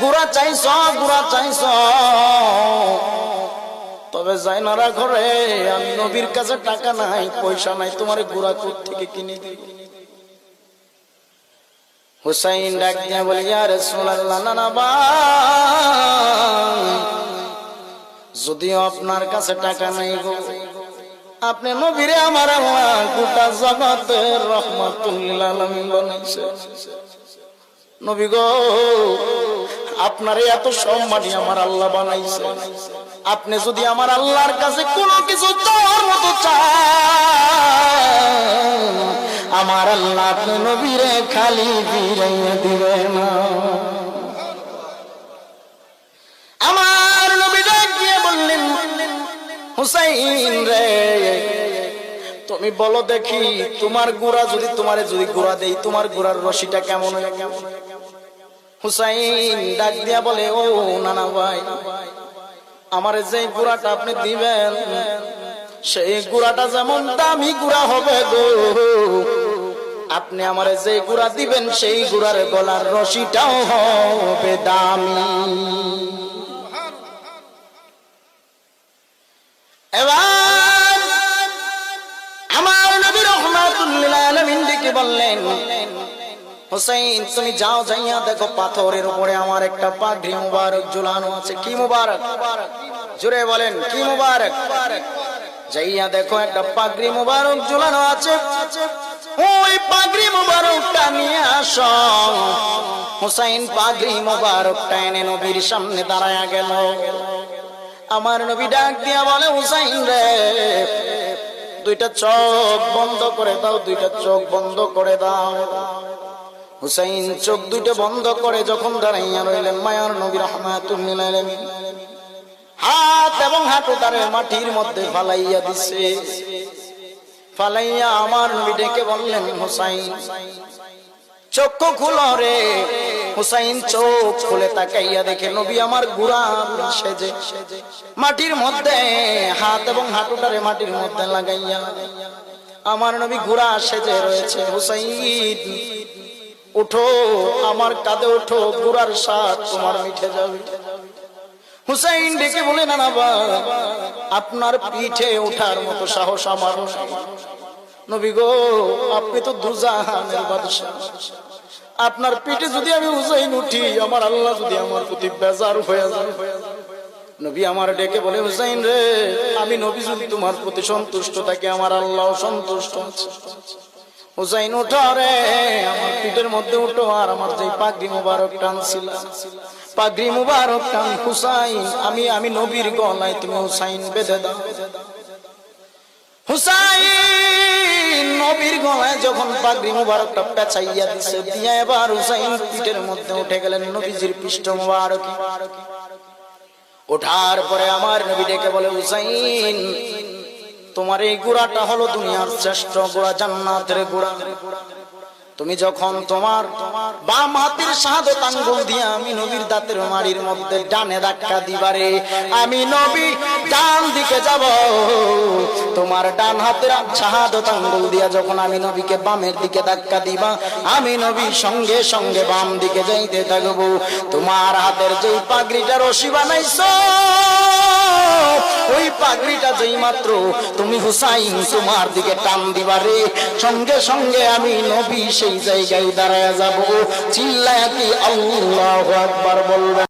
গুড়া চাইছ গুড়া চাইছ। তবে যাই না ঘরে, আমি নবীর কাছে টাকা নাই, পয়সা নাই, তোমার গুড়া কোথ থেকে কিনে দিব? হুসাইন ডাক দিয়া বলি আর রাসূলুল্লাহ না না ভাই, যদিও আপনার কাছে টাকা নাই গো, আপনি নবীরে আমার গোটা জগতের রহমাতুল আলামিন বানাইছে নবী গো আপনার এত সম্মানই আমার আল্লাহ বানাইছে। আপনি যদি আমার আল্লাহর কাছে কোনো কিছু চাওয়ার মতো চান, আমার আল্লাহ আপনি নবীরে খালি ফিরাইয়া দিবে না। আমার নবী ডাক বললেন, হুসাইন রে, তুমি বলো দেখি, তোমার গুড়া যদি তোমারে যদি গুড়া দেই, তোমার গুড়ার রশিটা কেমন হয়? কেমন হুসাইন ডাক দিয়া বলে, ও নানা ভাই, আমার যে গুড়াটা আপনি দিবেন, সেই গুড়াটা যেমন দামি গুড়া হবে গো। আপনি আমার যে গুড়া দিবেন, সেই গুড়ার গলার রশিটাও হবে দামি। এবার আমার নবী রহমাতুল্লিল আলামিন ডেকে বললেন হোসেন তুমি যাও যাইয়া দেখো পাথরের উপরে আমার একটা পাগড়ি মুবারক, ঝুলানো আছে। কি মুবারক? জুড়ে বলেন, কি মুবারক? যাইয়া দেখো একটা পাগড়ি মুবারক, ঝুলানো আছে। ওই পাগড়ি মুবারকটা নিয়ে আস। হুসাইন, পাগড়ি মুবারকটা এনে নবীর সামনে দাঁড়ায়া গেল। আমার নবী ডাক দিয়া বলে, হুসাইন রে, দুইটা চোখ বন্ধ করে দাও, দুইটা চোখ বন্ধ করে দাও। হুসাইন চোখ দুটো বন্ধ করে যখন দাঁড়াইয়া রইলেন, মায়ার নবী রহমাতুল্লিল হাত এবং হাঁটু তারে মাটির মধ্যে ফালাইয়া দিছে। ফালাইয়া আমার নবী ডেকে বললেন, হুসাইন চক্ষু খুলো রে। হুসাইন চোখ খুলে তাকাইয়া দেখে, নবী আমার গুড়া সেজে মাটির মধ্যে হাত এবং হাঁটুটারে মাটির মধ্যে লাগাইয়া, আমার নবী গুড়া সেজে রয়েছে। হুসাইন উঠো, আমার কাঁধে উঠো গুড়ার স্বাদ তোমার মিঠে যাবে। হুসাইন ডেকে বলে, না না, বা, আপনার পিঠে ওঠার মতো সাহস আমার নবী গো, আপনি তো দুজাহানের বাদশাহ। আপনার পিঠে যদি আমি হুসাইন উঠি, আমার আল্লাহ যদি আমার প্রতি বেজার হয়ে যায়। নবী আমার ডেকে বলে, হুসাইন রে, আমি নবী যদি তোমার প্রতি সন্তুষ্ট থাকি, আমার আল্লাহ সন্তুষ্ট আছে। হুসাইন উঠো রে আমার পিঠের মধ্যে উঠো, আর আমার যে পাগড়ি মুবারক টানছিল পাগড়ি মুবারক টান, হুসাইন, আমি আমি নবীর গলায় তুমি হুসাইন বেঁধে দাও। হুসাইন নবীর গলায় যখন পাগড়ি মুবারকটা পেঁচাইয়া দিছে, দিয়া এবার হুসাইন পিঠের মধ্যে উঠে গেলেন নবীজির পৃষ্ঠ মুবারক। ওঠার পরে আমার নবী ডেকে বলে, হুসাইন তোমার এই গুড়াটা হলো দুনিয়ার শ্রেষ্ঠ গুড়া, জান্নাতের গোড়া। তুমি যখন তোমার বাম হাতের শাহাদত আঙ্গুল দিয়ে আমি নবীর দাঁতের মাড়ির মধ্যে ডানে ধাক্কা দিবারে, আমি নবী ডান দিকে যাব। তোমার ডান হাতের শাহাদত আঙ্গুল দিয়া যখন আমি নবীকে বামের দিকে ধাক্কা দিবা, আমি নবী সঙ্গে সঙ্গে বাম দিকে যাইতে থাকব। তোমার হাতের যেই পাগড়িটা রশি বানাইছো, ওই পাগড়িটা যেই মাত্র তুমি হুসাইন তোমার দিকে টান দিবারে সঙ্গে সঙ্গে আমি নবী সেই জায়গায় দাঁড়ায় যাব। চিল্লায় কি আল্লাহ একবার বলবেন